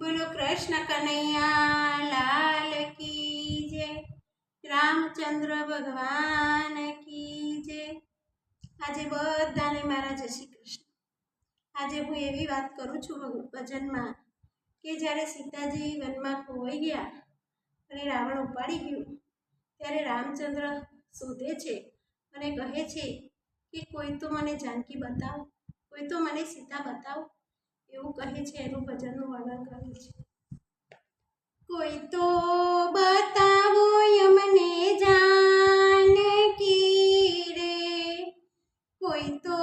બોલો કૃષ્ણ કનૈયા, લાલ કી જય. રામચંદ્ર ભગવાન કી જય. આજે બધાને મારા જય શ્રી કૃષ્ણ. આજે હું એવી વાત કરું છું ભજનમાં કે જ્યારે સીતાજી વનમાં ખોવાઈ ગયા અને રાવણ ઉપાડી ગયું, ત્યારે રામચંદ્ર શોધે છે અને કહે છે કે કોઈ તો મને જાનકી બતાવો, કોઈ તો મને સીતા બતાવો. એવું કહે છે, એનું ભજનનું વર્ણન કર્યું છે. કોઈ તો બતાવો યમને જાનકી રે, કોઈ તો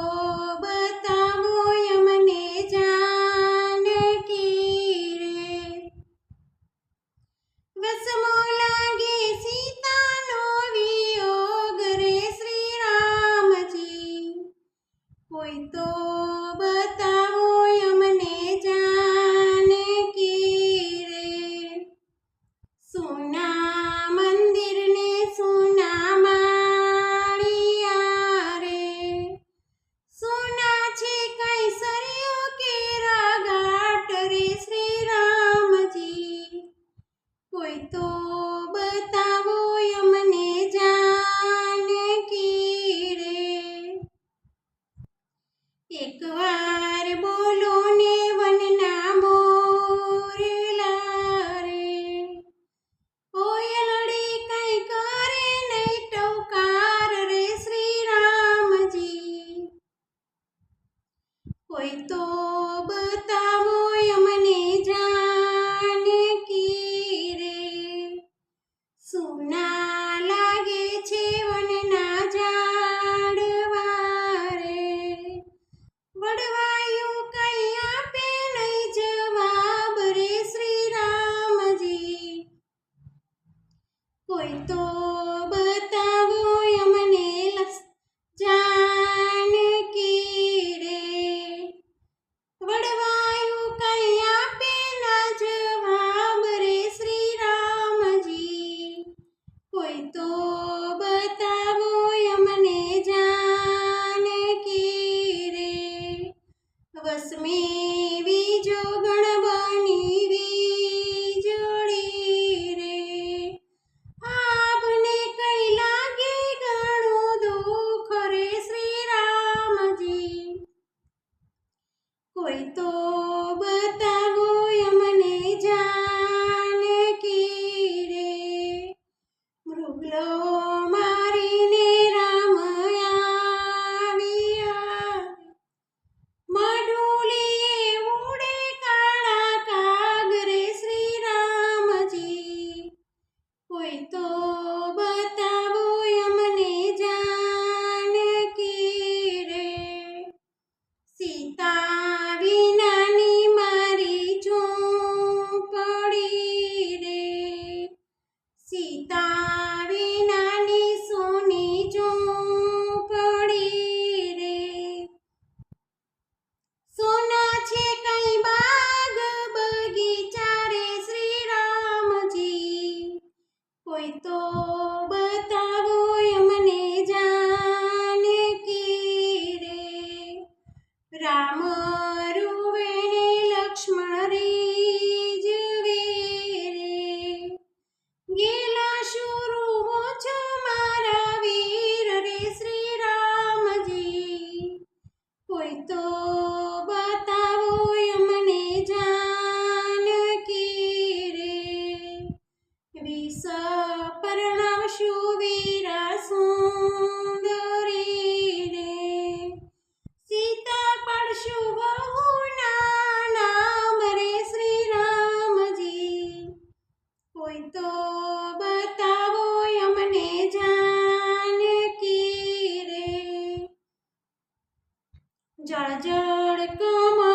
હોય તો બતાવો અમને જાને કી રે. સુના toda તો બતાવો અમને જાનકી રે. જળ જળ કમળ